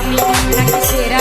আমি নাকি সেরা